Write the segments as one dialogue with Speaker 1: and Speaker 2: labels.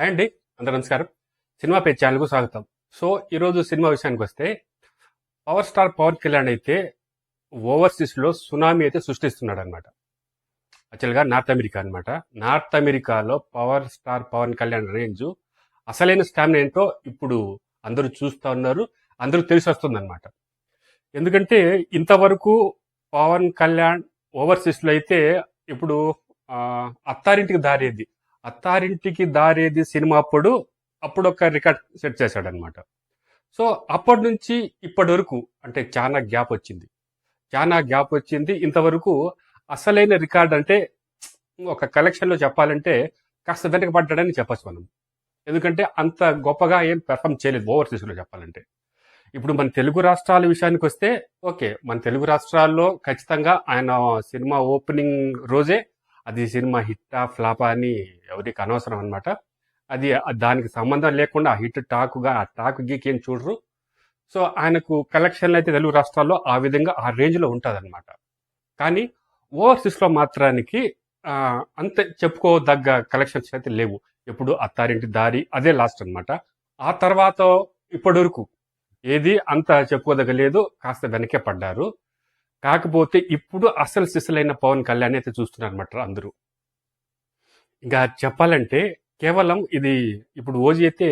Speaker 1: Hi అండి. అందరూ నమస్కారం. సినిమా పేజ్ ఛానల్కు స్వాగతం. సో ఈరోజు సినిమా విషయానికి వస్తే పవర్ స్టార్ పవన్ కళ్యాణ్ అయితే ఓవర్సీస్లో సునామీ అయితే సృష్టిస్తున్నాడు అనమాట యాక్చువల్గా నార్త్ అమెరికా అనమాట నార్త్ అమెరికాలో power star Pawan Kalyan range అసలైన స్టామినా ఏంటో ఇప్పుడు అందరూ చూస్తూ ఉన్నారు అందరూ తెలిసి వస్తుందన్నమాట. ఎందుకంటే ఇంతవరకు పవన్ కళ్యాణ్ ఓవర్సీస్లో అయితే ఇప్పుడు అత్తారింటికి దారేది. అత్తారింటికి దారేది సినిమా అప్పుడు అప్పుడు ఒక రికార్డ్ సెట్ చేశాడనమాట. సో అప్పటి నుంచి ఇప్పటి వరకు అంటే చాలా గ్యాప్ వచ్చింది. చాలా గ్యాప్ వచ్చింది. ఇంతవరకు అసలైన రికార్డ్ అంటే ఒక కలెక్షన్లో చెప్పాలంటే కాస్త వెనకబడ్డాడని చెప్పచ్చు మనం. ఎందుకంటే అంత గొప్పగా ఏం పెర్ఫామ్ చేయలేదు ఓవర్సీస్లో చెప్పాలంటే. ఇప్పుడు మన తెలుగు రాష్ట్రాల విషయానికి వస్తే ఓకే మన తెలుగు రాష్ట్రాల్లో ఖచ్చితంగా ఆయన సినిమా ఓపెనింగ్ రోజే అది సినిమా హిట్టా ఫ్లాపా అని ఎవరికి అనవసరం అనమాట అది దానికి సంబంధం లేకుండా ఆ హిట్ టాకుగా ఆ టాక్ గీక్ ఏం చూడరు. సో ఆయనకు కలెక్షన్లు అయితే తెలుగు రాష్ట్రాల్లో ఆ విధంగా ఆ రేంజ్లో ఉంటుంది కానీ ఓవర్సీస్లో మాత్రానికి అంత చెప్పుకోదగ్గ కలెక్షన్స్ అయితే లేవు. ఎప్పుడు అత్తారింటి దారి అదే లాస్ట్ అనమాట ఆ తర్వాత ఇప్పటి వరకు ఏది అంత చెప్పుకోదగ్గ లేదు కాస్త వెనకే పడ్డారు. కాకపోతే ఇప్పుడు అసలు సిసలైన పవన్ కళ్యాణ్ అయితే చూస్తున్నారు అనమాట అందరూ. ఇంకా చెప్పాలంటే కేవలం ఇది ఇప్పుడు ఓజీ అయితే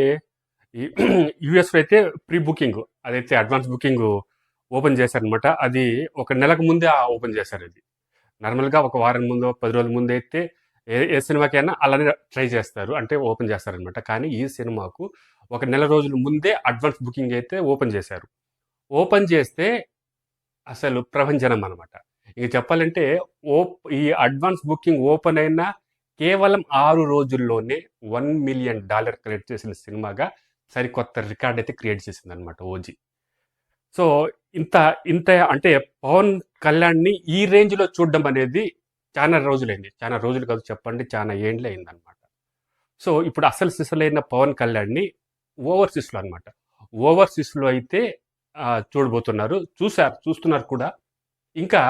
Speaker 1: యుఎస్ అయితే ప్రీ బుకింగ్ అదైతే అడ్వాన్స్ బుకింగ్ ఓపెన్ చేశారనమాట అది ఒక నెలకు ముందే ఓపెన్ చేశారు ఇది. నార్మల్గా ఒక వారం ముందు పది రోజుల ముందు అయితే ఏ ఏ సినిమాకైనా అలానే ట్రై చేస్తారు అంటే ఓపెన్ చేస్తారనమాట కానీ ఈ సినిమాకు ఒక నెల రోజుల ముందే అడ్వాన్స్ బుకింగ్ అయితే ఓపెన్ చేశారు. ఓపెన్ చేస్తే అసలు ప్రవంచనం అనమాట ఇక చెప్పాలంటే ఓప్ ఈ అడ్వాన్స్ బుకింగ్ ఓపెన్ అయిన కేవలం ఆరు రోజుల్లోనే వన్ మిలియన్ డాలర్ కలెక్ట్ చేసిన సినిమాగా సరికొత్త రికార్డ్ అయితే క్రియేట్ చేసింది అనమాట ఓజీ. సో ఇంత ఇంత అంటే పవన్ కళ్యాణ్ని ఈ రేంజ్లో చూడడం అనేది చాలా రోజులైంది. చాలా రోజులు కాదు చెప్పండి చాలా ఏండ్లు అయిందనమాట సో ఇప్పుడు అసలు సిసలైన పవన్ కళ్యాణ్ని ఓవర్సీస్లో అనమాట. ఓవర్సీస్లో అయితే చూడబోతున్నారు. చూశారు చూస్తున్నారు కూడా. ఇంకా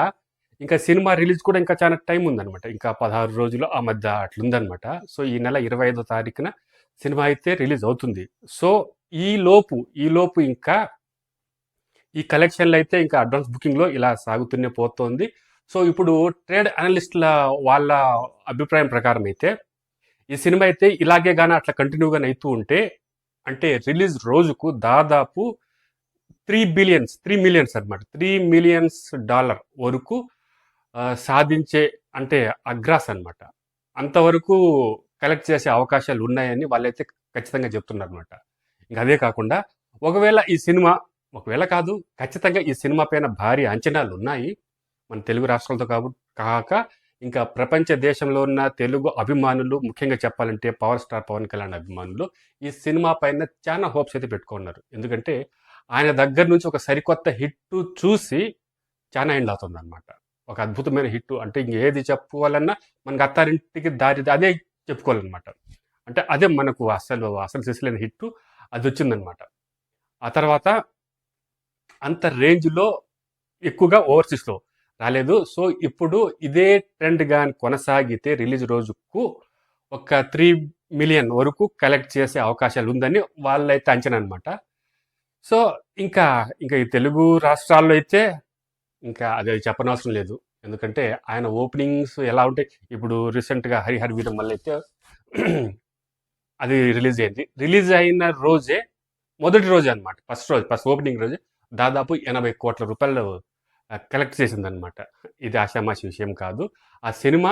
Speaker 1: ఇంకా సినిమా రిలీజ్ కూడా ఇంకా చాలా టైం ఉందనమాట ఇంకా పదహారు రోజులు ఆ మధ్య అట్లుందనమాట సో ఈ నెల ఇరవై ఐదో తారీఖున సినిమా అయితే రిలీజ్ అవుతుంది. సో ఈ లోపు ఈ లోపు ఇంకా ఈ కలెక్షన్లు అయితే ఇంకా అడ్వాన్స్ బుకింగ్లో ఇలా సాగుతూనే పోతోంది. సో ఇప్పుడు ట్రేడ్ అనలిస్టుల వాళ్ళ అభిప్రాయం ప్రకారం అయితే ఈ సినిమా అయితే ఇలాగే కానీ అట్లా కంటిన్యూగా అవుతూ ఉంటే అంటే రిలీజ్ రోజుకు దాదాపు త్రీ బిలియన్స్ త్రీ మిలియన్స్ అనమాట త్రీ మిలియన్స్ డాలర్ వరకు సాధించే అంటే అగ్రాస్ అనమాట అంతవరకు కలెక్ట్ చేసే అవకాశాలు ఉన్నాయని వాళ్ళైతే ఖచ్చితంగా చెప్తున్నారు అనమాట ఇంకా అదే కాకుండా ఒకవేళ ఈ సినిమా ఒకవేళ కాదు ఖచ్చితంగా ఈ సినిమా పైన భారీ అంచనాలు ఉన్నాయి మన తెలుగు రాష్ట్రాలతో కాబ కాక ఇంకా ప్రపంచ దేశంలో ఉన్న తెలుగు అభిమానులు ముఖ్యంగా చెప్పాలంటే పవర్ స్టార్ పవన్ కళ్యాణ్ అభిమానులు ఈ సినిమా పైన చాలా హోప్స్ అయితే పెట్టుకున్నారు. ఎందుకంటే ఆయన దగ్గర నుంచి ఒక సరికొత్త హిట్ చూసి చాలా ఎండ్ అవుతుంది అనమాట ఒక అద్భుతమైన హిట్ అంటే ఇంకేది చెప్పుకోవాలన్నా మనకి అత్తారింటికి దారి అదే చెప్పుకోవాలన్నమాట. అంటే అదే మనకు అసలు అసలు సిసలైన హిట్ అది వచ్చిందనమాట ఆ తర్వాత అంత రేంజ్లో ఎక్కువగా ఓవర్సీస్లో రాలేదు. సో ఇప్పుడు ఇదే ట్రెండ్ కానీ కొనసాగితే రిలీజ్ రోజుకు ఒక త్రీ మిలియన్ వరకు కలెక్ట్ చేసే అవకాశాలు ఉందని వాళ్ళైతే అంచనా అనమాట సో ఇంకా ఇంకా ఈ తెలుగు రాష్ట్రాల్లో అయితే ఇంకా అది చెప్పనవసరం లేదు. ఎందుకంటే ఆయన ఓపెనింగ్స్ ఎలా ఉంటాయి ఇప్పుడు రీసెంట్గా హరిహర వీరం వల్ల అయితే అది రిలీజ్ అయింది. రిలీజ్ అయిన రోజే మొదటి రోజు అనమాట ఫస్ట్ రోజు ఫస్ట్ ఓపెనింగ్ రోజే దాదాపు ఎనభై కోట్ల రూపాయలు కలెక్ట్ చేసిందనమాట ఇది ఆషామాషి విషయం కాదు. ఆ సినిమా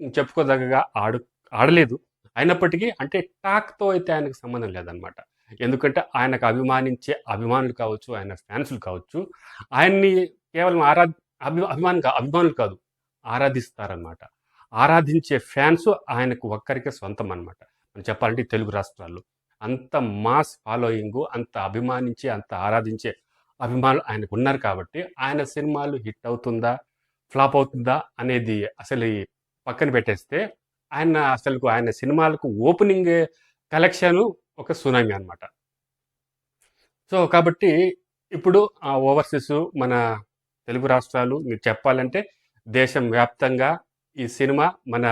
Speaker 1: చెప్పుకోదగ్గగా ఆడు ఆడలేదు. అయినప్పటికీ అంటే టాక్తో అయితే ఆయనకు సంబంధం లేదనమాట ఎందుకంటే ఆయనకు అభిమానించే అభిమానులు కావచ్చు ఆయన ఫ్యాన్స్లు కావచ్చు ఆయన్ని కేవలం ఆరా అభి అభిమానం అభిమానులు కాదు ఆరాధిస్తారనమాట ఆరాధించే ఫ్యాన్స్ ఆయనకు ఒక్కరికే సొంతం అనమాట మనం చెప్పాలంటే తెలుగు రాష్ట్రాల్లో అంత మాస్ ఫాలోయింగ్ అంత అభిమానించి అంత ఆరాధించే అభిమానులు ఆయనకు ఉన్నారు కాబట్టి ఆయన సినిమాలు హిట్ అవుతుందా ఫ్లాప్ అవుతుందా అనేది అసలు పక్కన పెట్టేస్తే ఆయన అసలు ఆయన సినిమాలకు ఓపెనింగ్ కలెక్షన్ ఒక సునామీ అనమాట సో కాబట్టి ఇప్పుడు ఆ ఓవర్సీస్ మన తెలుగు రాష్ట్రాలు మీరు చెప్పాలంటే దేశం వ్యాప్తంగా ఈ సినిమా మన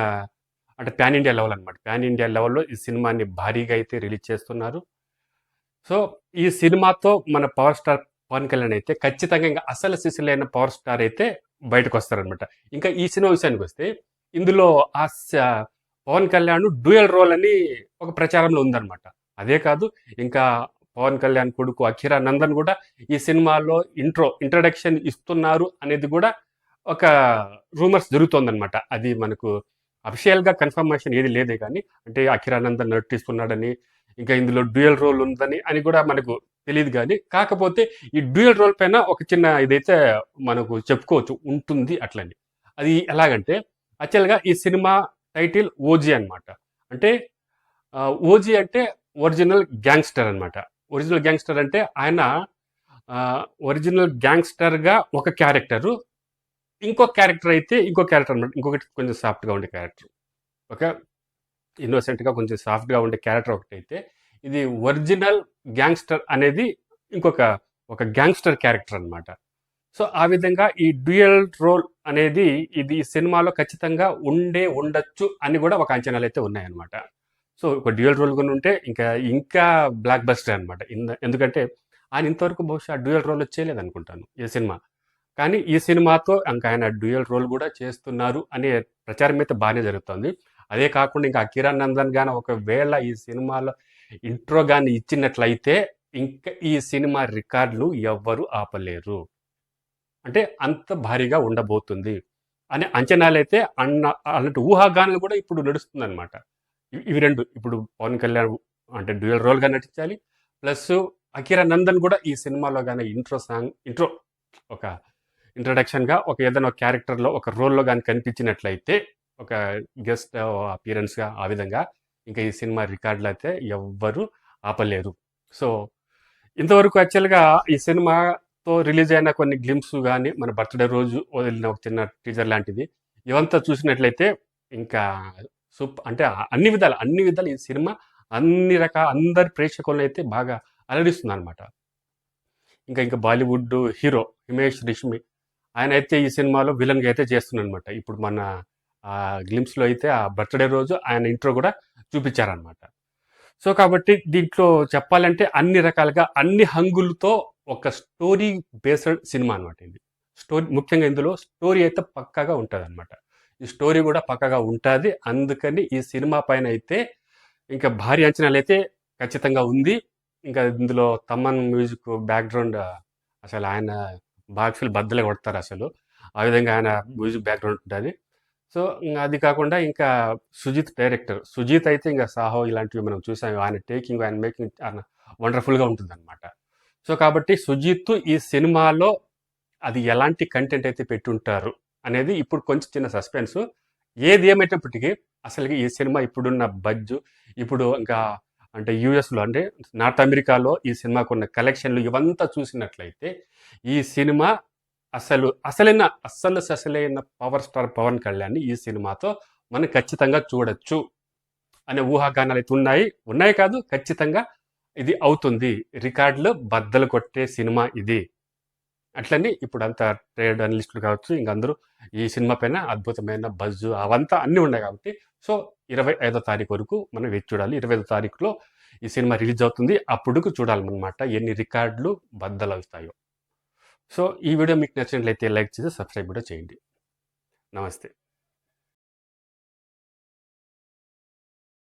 Speaker 1: అంటే పాన్ ఇండియా లెవెల్ అనమాట ప్యాన్ ఇండియా లెవెల్లో ఈ సినిమాని భారీగా అయితే రిలీజ్ చేస్తున్నారు. సో ఈ సినిమాతో మన పవర్ స్టార్ పవన్ కళ్యాణ్ అయితే ఖచ్చితంగా ఇంకా అసలు సిసిలైన పవర్ స్టార్ అయితే బయటకు వస్తారనమాట ఇంకా ఈ సినిమా విషయానికి వస్తే ఇందులో ఆ స- పవన్ కళ్యాణ్ డ్యూయల్ రోల్ అని ఒక ప్రచారంలో ఉందన్నమాట. అదే కాదు ఇంకా పవన్ కళ్యాణ్ కొడుకు అఖిరా నందన్ కూడా ఈ సినిమాలో ఇంట్రో ఇంట్రడక్షన్ ఇస్తున్నారు అనేది కూడా ఒక రూమర్స్ జరుగుతోందనమాట అది మనకు అఫిషియల్గా కన్ఫర్మేషన్ ఏది లేదే కానీ అంటే అఖిరానందన్ నటిస్తున్నాడని ఇంకా ఇందులో డ్యూయల్ రోల్ ఉందని అని కూడా మనకు తెలియదు కానీ కాకపోతే ఈ డ్యూయల్ రోల్ పైన ఒక చిన్న ఇదైతే మనకు చెప్పుకోవచ్చు ఉంటుంది అట్లని. అది ఎలాగంటే యాక్చువల్గా ఈ సినిమా టైటిల్ ఓజీ అనమాట అంటే ఓజీ అంటే ఒరిజినల్ గ్యాంగ్స్టర్ అనమాట ఒరిజినల్ గ్యాంగ్స్టర్ అంటే ఆయన ఒరిజినల్ గ్యాంగ్స్టర్గా ఒక క్యారెక్టరు. ఇంకో క్యారెక్టర్ అయితే ఇంకో క్యారెక్టర్ అనమాట ఇంకొకటి కొంచెం సాఫ్ట్గా ఉండే క్యారెక్టర్. ఒక ఇన్నోసెంట్గా కొంచెం సాఫ్ట్గా ఉండే క్యారెక్టర్ ఒకటి అయితే ఇది ఒరిజినల్ గ్యాంగ్స్టర్ అనేది ఇంకొక ఒక గ్యాంగ్స్టర్ క్యారెక్టర్ అనమాట సో ఆ విధంగా ఈ డ్యూయల్ రోల్ అనేది ఇది సినిమాలో ఖచ్చితంగా ఉండే ఉండొచ్చు అని కూడా ఒక అంచనాలు అయితే ఉన్నాయన్నమాట. సో ఒక డ్యూయల్ రోల్ కూడా ఉంటే ఇంకా ఇంకా బ్లాక్ బస్టర్ అనమాట ఎందుకంటే ఆయన ఇంతవరకు బహుశా డ్యూయల్ రోల్ చేయలేదు అనుకుంటాను ఈ సినిమా. కానీ ఈ సినిమాతో ఇంకా ఆయన డ్యూయల్ రోల్ కూడా చేస్తున్నారు అనే ప్రచారం అయితే బాగానే జరుగుతుంది. అదే కాకుండా ఇంకా కిరణ్ నందన్ గాని ఒకవేళ ఈ సినిమాలో ఇంట్రో కానీ ఇచ్చినట్లయితే ఇంకా ఈ సినిమా రికార్డులు ఎవ్వరు ఆపలేరు. అంటే అంత భారీగా ఉండబోతుంది. అనే అంచనాలైతే అన్న అలాంటి ఊహాగానాలు కూడా ఇప్పుడు నడుస్తుంది అనమాట ఇవి రెండు. ఇప్పుడు పవన్ కళ్యాణ్ అంటే డ్యూయల్ రోల్గా నటించాలి. ప్లస్ అకిరా నందన్ కూడా ఈ సినిమాలో కానీ ఇంట్రో సాంగ్ ఇంట్రో ఒక ఇంట్రడక్షన్గా ఒక ఏదైనా ఒక క్యారెక్టర్లో ఒక రోల్లో కానీ కనిపించినట్లయితే ఒక గెస్ట్ అపియరెన్స్గా ఆ విధంగా ఇంకా ఈ సినిమా రికార్డులు అయితే ఎవ్వరు ఆపలేరు సో ఇంతవరకు యాక్చువల్గా ఈ సినిమాతో రిలీజ్ అయిన కొన్ని గ్లిమ్స్ కానీ మన బర్త్డే రోజు వదిలిన ఒక చిన్న టీజర్ లాంటిది. ఇవంతా చూసినట్లయితే ఇంకా సూప్ అంటే అన్ని విధాలు అన్ని విధాలు ఈ సినిమా అన్ని రకాల అందరి ప్రేక్షకులను అయితే బాగా అలరిస్తుంది అనమాట ఇంకా ఇంకా బాలీవుడ్ హీరో హిమేష్ రిష్మి ఆయన అయితే ఈ సినిమాలో విలన్గా అయితే చేస్తున్నానమాట ఇప్పుడు మన గ్లిమ్స్లో అయితే ఆ బర్త్డే రోజు ఆయన ఇంట్రో కూడా చూపించారనమాట సో కాబట్టి దీంట్లో చెప్పాలంటే అన్ని రకాలుగా అన్ని హంగులతో ఒక స్టోరీ బేస్డ్ సినిమా అనమాట ఇది. స్టోరీ ముఖ్యంగా ఇందులో స్టోరీ అయితే పక్కాగా ఉంటుంది అనమాట ఈ స్టోరీ కూడా పక్కగా ఉంటుంది. అందుకని ఈ సినిమా పైన అయితే ఇంకా భారీ అంచనాలు అయితే ఖచ్చితంగా ఉంది. ఇంకా ఇందులో తమన్ మ్యూజిక్ బ్యాక్గ్రౌండ్ అసలు ఆయన బాక్సులు బద్దలు కొడతారు అసలు. ఆ విధంగా ఆయన మ్యూజిక్ బ్యాక్గ్రౌండ్ ఉంటుంది. సో అది కాకుండా ఇంకా సుజిత్ డైరెక్టర్. సుజిత్ అయితే ఇంకా సాహో ఇలాంటివి మనం చూసాం. ఆయన టేకింగ్ ఆయన మేకింగ్ ఆయన వండర్ఫుల్గా ఉంటుంది అనమాట సో కాబట్టి సుజిత్ ఈ సినిమాలో అది ఎలాంటి కంటెంట్ అయితే పెట్టుంటారు? అనేది ఇప్పుడు కొంచెం చిన్న సస్పెన్స్. ఏది ఏమైనప్పటికీ అసలు ఈ సినిమా ఇప్పుడున్న బజ్జు ఇప్పుడు ఇంకా అంటే యుఎస్లో అంటే నార్త్ అమెరికాలో ఈ సినిమాకు ఉన్న కలెక్షన్లు ఇవంతా చూసినట్లయితే ఈ సినిమా అసలు అసలైన అస్సలు అసలైన పవర్ స్టార్ పవన్ కళ్యాణ్ ఈ సినిమాతో మనం ఖచ్చితంగా చూడొచ్చు అనే ఊహాగానాలు అయితే ఉన్నాయి. ఉన్నాయి కాదు ఖచ్చితంగా ఇది అవుతుంది. రికార్డులు బద్దలు కొట్టే సినిమా ఇది. అట్లనే ఇప్పుడు అంతా ట్రేడ్ అనలిస్టులు కావచ్చు ఇంకందరూ ఈ సినిమా పైన అద్భుతమైన బజ్ అవంతా అన్నీ ఉన్నాయి కాబట్టి సో ఇరవై ఐదో తారీఖు వరకు మనం వేచి చూడాలి. ఇరవై ఐదో తారీఖులో ఈ సినిమా రిలీజ్ అవుతుంది. అప్పుడుకు చూడాలన్నమాట. ఎన్ని రికార్డులు బద్దలు అవుతాయో. సో ఈ వీడియో మీకు నచ్చినట్లయితే లైక్ చేసి సబ్స్క్రైబ్ కూడా చేయండి. నమస్తే.